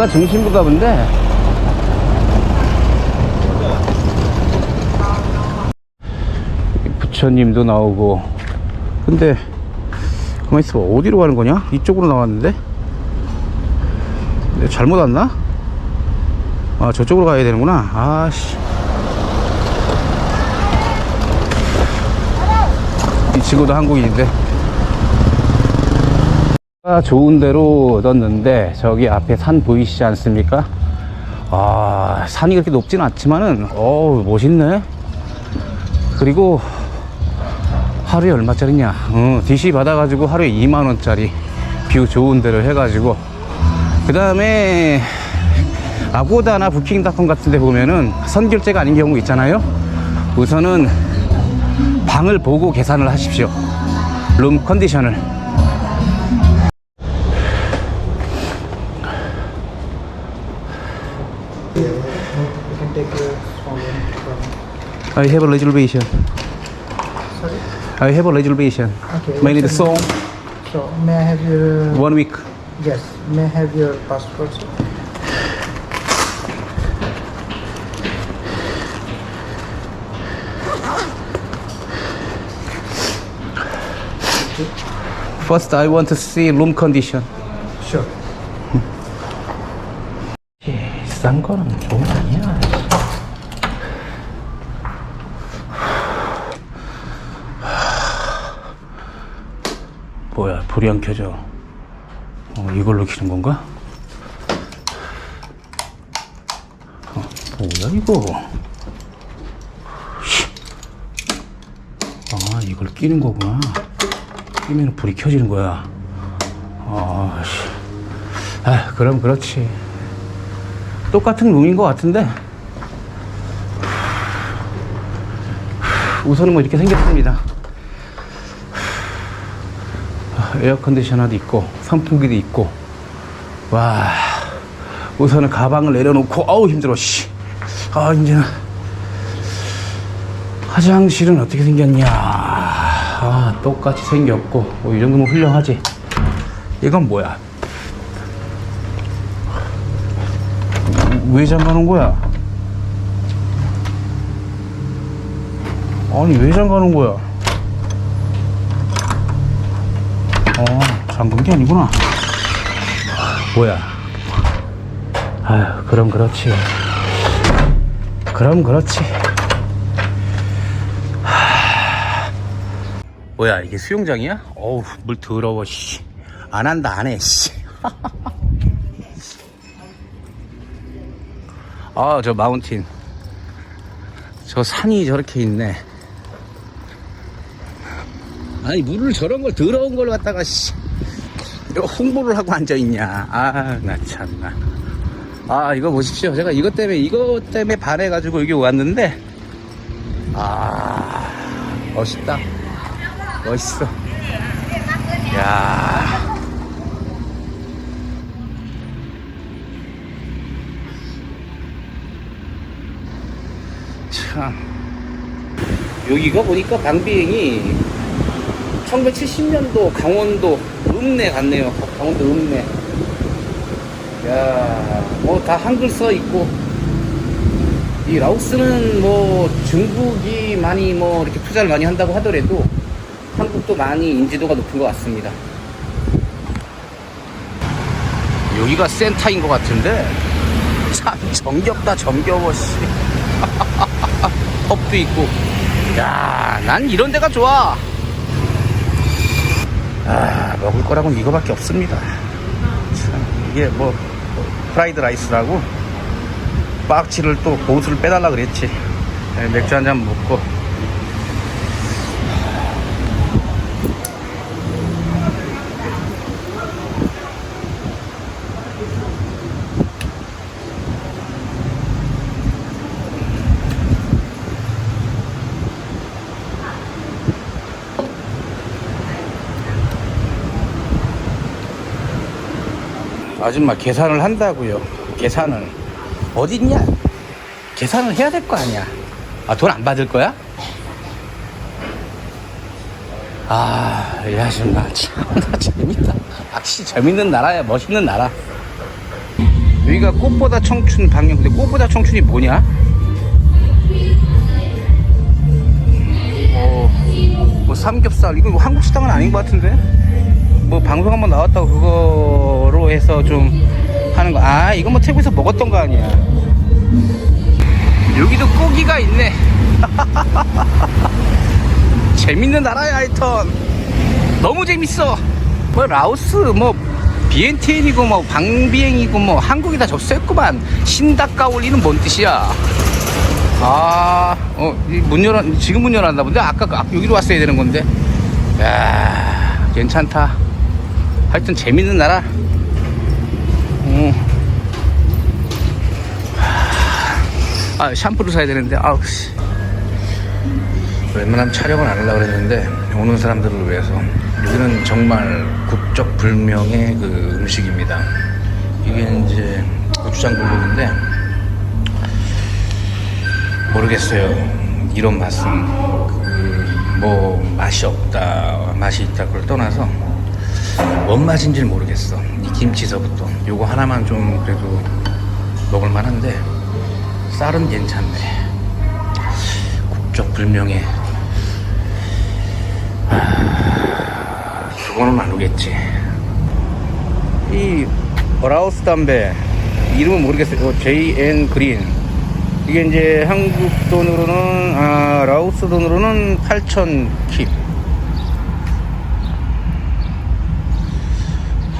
여기가 중심부가 본데. 부처님도 나오고. 근데 가만히 있어봐. 어디로 가는 거냐? 이쪽으로 나왔는데? 잘못 왔나? 아 저쪽으로 가야 되는구나. 아씨. 이 친구도 한국인인데. 아, 좋은 데로 넣었는데 저기 앞에 산 보이시지 않습니까? 아 산이 그렇게 높진 않지만은 어우 멋있네. 그리고 하루에 얼마짜리냐? 어, DC 받아가지고 하루에 2만원짜리 뷰 좋은 데를 해가지고. 그 다음에 아고다나 부킹닷컴 같은 데 보면은 선결제가 아닌 경우 있잖아요? 우선은 방을 보고 계산을 하십시오. 룸 컨디션을 You can take your phone. I have a reservation Sorry. I have a reservation Okay. mainly the what's song? So may I have your? one week Yes. May I have your passport? Sir? First I want to see room condition Sure. 비싼 거는 거 아니야. 뭐야, 불이 안 켜져. 어, 이걸로 키는 건가? 어, 뭐야, 이거? 씨. 아, 이걸 끼는 거구나. 끼면 불이 켜지는 거야. 아, 씨. 아, 그럼 그렇지. 똑같은 룸인 것 같은데. 우선은 뭐 이렇게 생겼습니다. 에어컨디셔너도 있고 선풍기도 있고. 와 우선은 가방을 내려놓고 어우 힘들어 씨. 아 이제는. 화장실은 어떻게 생겼냐. 아 똑같이 생겼고 뭐 이 정도면 훌륭하지. 이건 뭐야 왜 잠가는 거야? 아니 왜 잠가는 거야? 어 잠근 게 아니구나 뭐야 아휴 그럼 그렇지 그럼 그렇지 하... 뭐야 이게 수영장이야? 어우 물 더러워 씨 안 한다 안해 씨 아, 저 마운틴. 저 산이 저렇게 있네. 아니, 물을 저런 걸 더러운 걸 갖다가, 씨. 홍보를 하고 앉아있냐. 아, 나 참나. 아, 이거 보십시오. 제가 이것 때문에, 이것 때문에 반해가지고 여기 왔는데, 아, 멋있다. 멋있어. 야 참 여기가 보니까 방비행이 1970년도 강원도 읍내 같네요. 강원도 읍내. 야 뭐 다 한글 써 있고. 이 라오스는 뭐 중국이 많이 뭐 이렇게 투자를 많이 한다고 하더라도 한국도 많이 인지도가 높은 것 같습니다. 여기가 센터인 것 같은데? 참 정겹다 정겨워 씨. 펍도 있고 야 난 이런 데가 좋아. 아 먹을 거라고는 이거밖에 없습니다. 참 이게 뭐 프라이드 라이스라고 박치를 또 고수를 빼달라 그랬지. 네, 맥주 한 잔 먹고 아줌마 계산을 한다고요 계산을 어딨냐 계산을 해야 될 거 아니야 아 돈 안 받을 거야? 아 이 아줌마 참나 재밌다 확실히 재밌는 나라야 멋있는 나라 여기가 꽃보다 청춘 방영. 근데 꽃보다 청춘이 뭐냐? 어, 뭐 삼겹살 이거 한국 식당은 아닌 것 같은데? 뭐 방송 한번 나왔다고 그거로 해서 좀 하는 거. 아 이거 뭐 태국에서 먹었던 거 아니야? 여기도 고기가 있네. 재밌는 나라야 하여튼 너무 재밌어. 뭐 라오스 뭐 비엔티엔이고 뭐 방비행이고 뭐 한국이 다 접수했구만. 신다까올리는 뭔 뜻이야? 아, 어, 이문 열어, 지금 문 열었나 본데? 아까, 그- 아까 여기로 왔어야 되는 건데. 야 괜찮다. 하여튼 재밌는 나라. 어. 아, 샴푸를 사야 되는데, 아우, 씨. 웬만하면 촬영을 안 하려고 그랬는데, 오는 사람들을 위해서. 여기는 정말 국적 불명의 그 음식입니다. 이게 이제 고추장 불고기인데, 모르겠어요. 이런 맛은 그 뭐 맛이 없다, 맛이 있다 그걸 떠나서 뭔 맛인지 모르겠어. 이 김치서부터 요거 하나만 좀 그래도 먹을 만 한데 쌀은 괜찮네. 국적 불명의 아, 그거는 안 오겠지. 이 라오스 담배 이름은 모르겠어요. 어, JN 그린. 이게 이제 한국 돈으로는 아 라오스 돈으로는 8천 킵.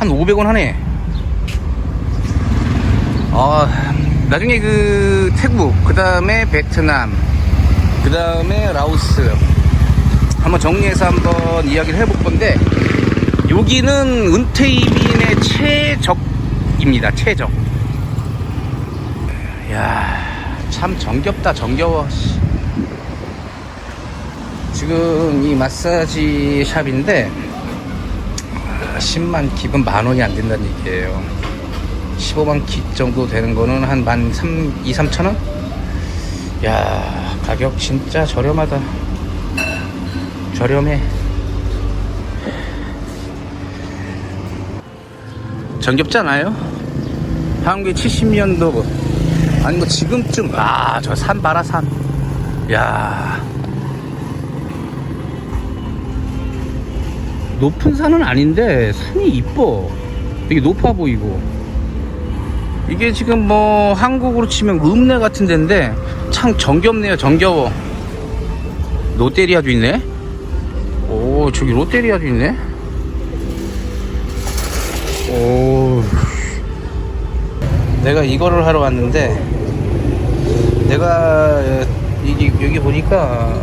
한 500원 하네. 아 나중에 그 태국 그 다음에 베트남 그 다음에 라오스 한번 정리해서 한번 이야기를 해볼 건데 여기는 은퇴 이민의 최적입니다 최적 야참 정겹다 정겨워 씨. 지금 이 마사지 샵인데 10만 킵은 만 원이 안 된다는 얘기예요. 15만 킵 정도 되는 거는 한 만 3, 2, 3천 원? 야 가격 진짜 저렴하다. 저렴해. 정겹지 않아요? 한국의 70년도 아니 뭐 지금쯤. 아 저 산 봐라 산야 높은 산은 아닌데 산이 이뻐. 되게 높아 보이고. 이게 지금 뭐 한국으로 치면 읍내 같은 데인데 참 정겹네요 정겨워. 롯데리아도 있네? 오 저기 롯데리아도 있네? 오. 내가 이거를 하러 왔는데 내가 여기, 여기 보니까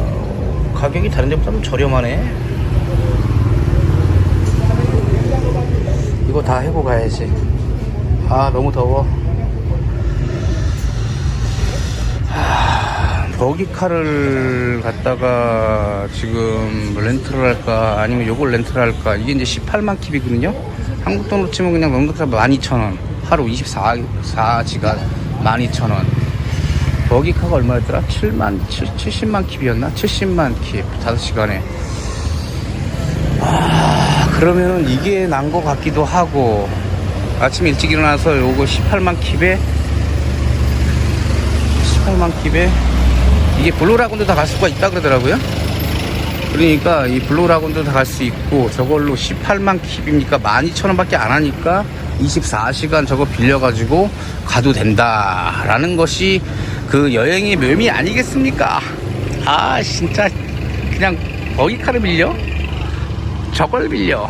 가격이 다른 데보다 좀 저렴하네 이거 다 해고 가야지. 아 너무 더워. 하, 버기카를 갖다가 지금 렌트를 할까 아니면 요걸 렌트를 할까. 이게 이제 18만 킵이거든요? 한국 돈으로 치면 그냥 넉넉히 12,000원. 하루 24시간 12,000원. 버기카가 얼마였더라? 7만 7, 70만 킵이었나? 70만 킵. 5시간에. 아 그러면은 이게 난 것 같기도 하고. 아침 일찍 일어나서 요거 18만 킵에 18만 킵에. 이게 블루라군도 다 갈 수가 있다 그러더라고요. 그러니까 이 블루라군도 다 갈 수 있고 저걸로 18만 킵이니까 12,000원 밖에 안 하니까 24시간 저거 빌려가지고 가도 된다 라는 것이 그 여행의 묘미 아니겠습니까? 아 진짜 그냥 버기카를 빌려 저걸 빌려.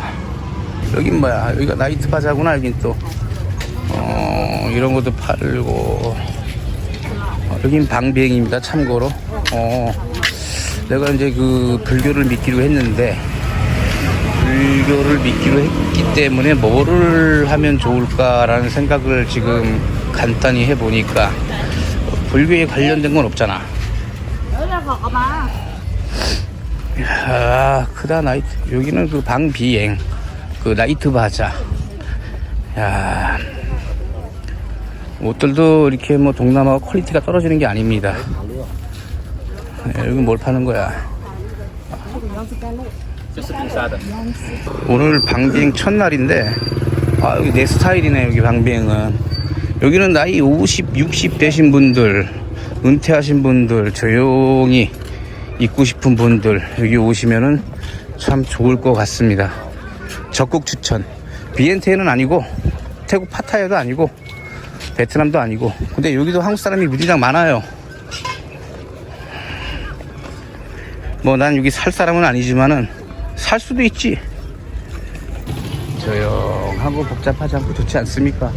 여긴 뭐야? 여기가 나이트 바자구나 여긴 또. 어, 이런 것도 팔고. 어, 여긴 방비행입니다 참고로. 어, 내가 이제 그 불교를 믿기로 했는데 불교를 믿기로 했기 때문에 뭐를 하면 좋을까라는 생각을 지금 간단히 해보니까 불교에 관련된 건 없잖아 야 크다 나이트 여기는 그 방비행. 그 나이트 바자. 야. 옷들도 이렇게 뭐 동남아 퀄리티가 떨어지는 게 아닙니다. 야, 여기 뭘 파는 거야? 오늘 방비행 첫날인데 아 여기 내 스타일이네 여기 방비행은. 여기는 나이 50, 60 되신 분들, 은퇴하신 분들, 조용히 있고 싶은 분들, 여기 오시면은 참 좋을 것 같습니다. 적극 추천. 비엔테는 아니고, 태국 파타야도 아니고, 베트남도 아니고, 근데 여기도 한국 사람이 무지장 많아요. 뭐 난 여기 살 사람은 아니지만은, 살 수도 있지. 조용하고 복잡하지 않고 좋지 않습니까?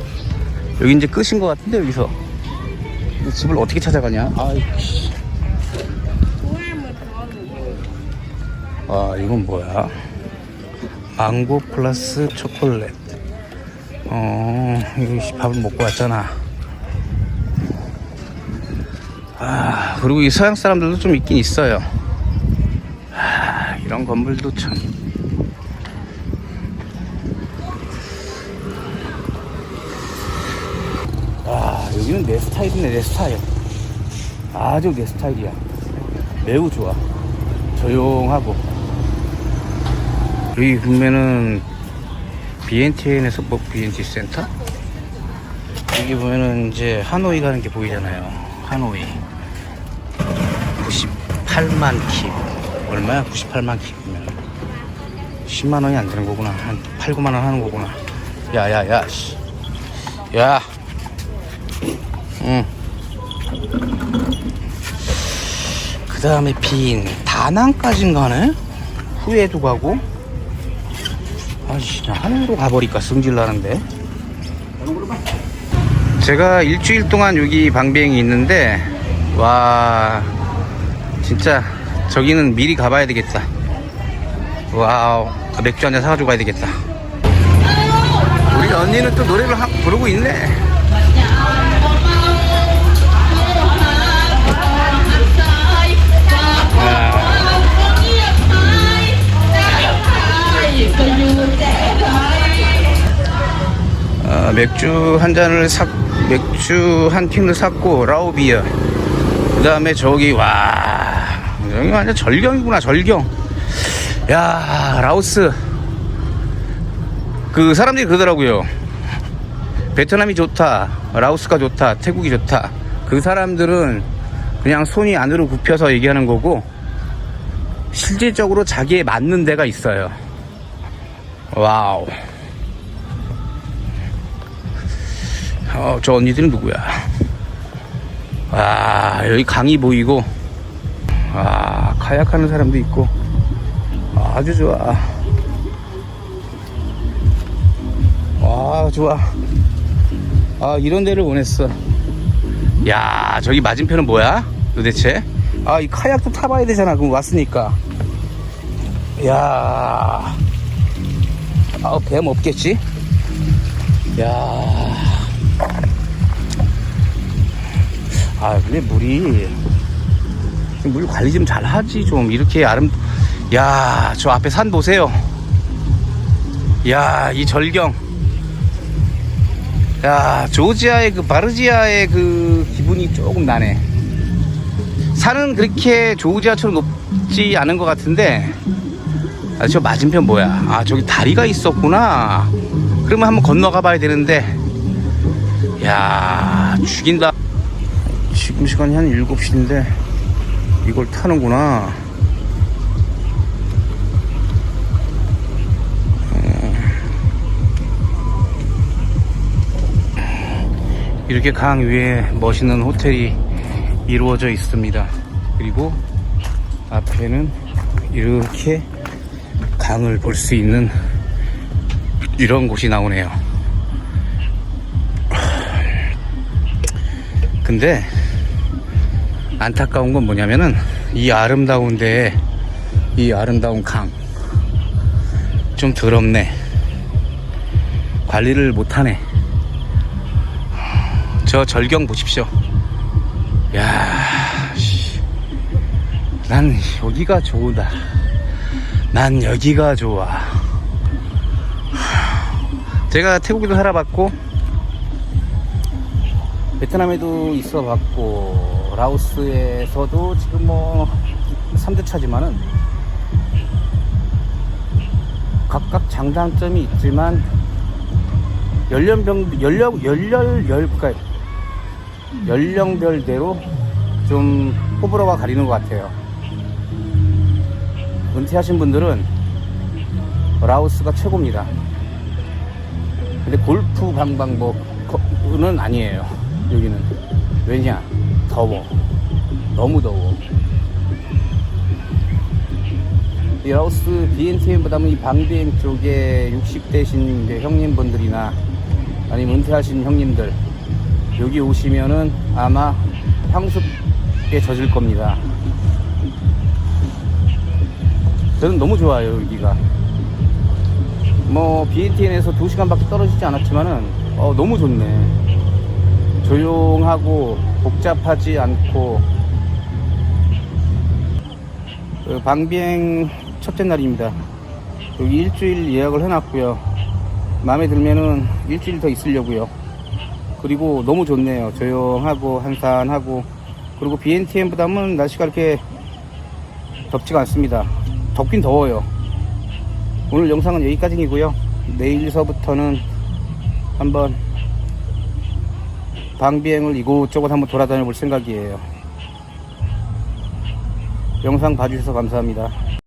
여기 이제 끝인 것 같은데 여기서 집을 어떻게 찾아가냐? 아이씨. 아 이건 뭐야? 망고 플러스 초콜릿. 어 이거 씨, 밥을 먹고 왔잖아. 아 그리고 이 서양 사람들도 좀 있긴 있어요. 아 이런 건물도 참. 아, 여기는 내 스타일이네, 내 스타일. 아주 내 스타일이야. 매우 좋아. 조용하고. 여기 보면은 BNTN에서 뭐 BNT 센터? 여기 보면은 이제 하노이 가는 게 보이잖아요. 하노이. 98만 킵. 얼마야? 98만 킵이면. 10만 원이 안 되는 거구나. 한 8, 9만 원 하는 거구나. 야, 야, 야, 씨. 야. 응. 그 다음에 빈 다낭까진 가네? 후에도 가고 아 진짜 하늘로 가버릴까? 승질 나는데. 제가 일주일 동안 여기 방비행이 있는데 와 진짜 저기는 미리 가봐야 되겠다. 와우 맥주 한잔 사가지고 가야 되겠다. 우리 언니는 또 노래를 하- 부르고 있네 어, 맥주 한 잔을 사 맥주 한 캔을 샀고 라우비어. 그 다음에 저기 와 여기 완전 절경이구나 절경. 야 라오스. 그 사람들이 그러더라고요. 베트남이 좋다 라오스가 좋다 태국이 좋다. 그 사람들은 그냥 손이 안으로 굽혀서 얘기하는 거고 실질적으로 자기에 맞는 데가 있어요. 와우 어, 저 언니들은 누구야? 와, 여기 강이 보이고, 아, 카약 하는 사람도 있고, 아주 좋아. 와, 좋아. 아, 이런 데를 원했어. 야, 저기 맞은편은 뭐야? 도대체? 아, 이 카약도 타봐야 되잖아. 그럼 왔으니까. 야, 아, 뱀 없겠지? 야. 아 근데 물이 물 관리 좀 잘 하지 좀. 이렇게 아름 야 저 앞에 산 보세요. 야 이 절경. 야 조지아의 그 바르지아의 그 기분이 조금 나네. 산은 그렇게 조지아처럼 높지 않은 것 같은데 아, 저 맞은편 뭐야? 아 저기 다리가 있었구나. 그러면 한번 건너가 봐야 되는데. 야 죽인다 지금 시간이 한 7시인데 이걸 타는구나. 어. 이렇게 강 위에 멋있는 호텔이 이루어져 있습니다. 그리고 앞에는 이렇게 강을 볼 수 있는 이런 곳이 나오네요. 근데 안타까운 건 뭐냐면은 이 아름다운 데에 이 아름다운 강. 좀 더럽네. 관리를 못하네. 저 절경 보십시오. 야, 씨. 난 여기가 좋다. 난 여기가 좋아. 제가 태국에도 살아봤고 베트남에도 있어 봤고 라오스에서도 지금 뭐 3대 차지만은 각각 장단점이 있지만 연령병 연령 연령 열 그러니까 연령별대로 좀 호불호가 가리는 것 같아요. 은퇴하신 분들은 라오스가 최고입니다. 근데 골프 관광목은 아니에요. 여기는 왜냐 더워 너무 더워. 이 라오스 BNTM보다는 이 방비행 쪽에 60대신 이제 형님분들이나 아니면 은퇴하신 형님들 여기 오시면은 아마 향수에 젖을 겁니다. 저는 너무 좋아요 여기가. 뭐 BNTN에서 2시간밖에 떨어지지 않았지만은 어, 너무 좋네. 조용하고 복잡하지 않고 그 방비행 첫째 날입니다. 여기 일주일 예약을 해놨고요. 마음에 들면은 일주일 더 있으려고요. 그리고 너무 좋네요. 조용하고 한산하고 그리고 BNTM보다는 날씨가 이렇게 덥지가 않습니다. 덥긴 더워요. 오늘 영상은 여기까지이고요. 내일서부터는 한번 방비행을 이곳저곳 한번 돌아다녀 볼 생각이에요. 영상 봐주셔서 감사합니다.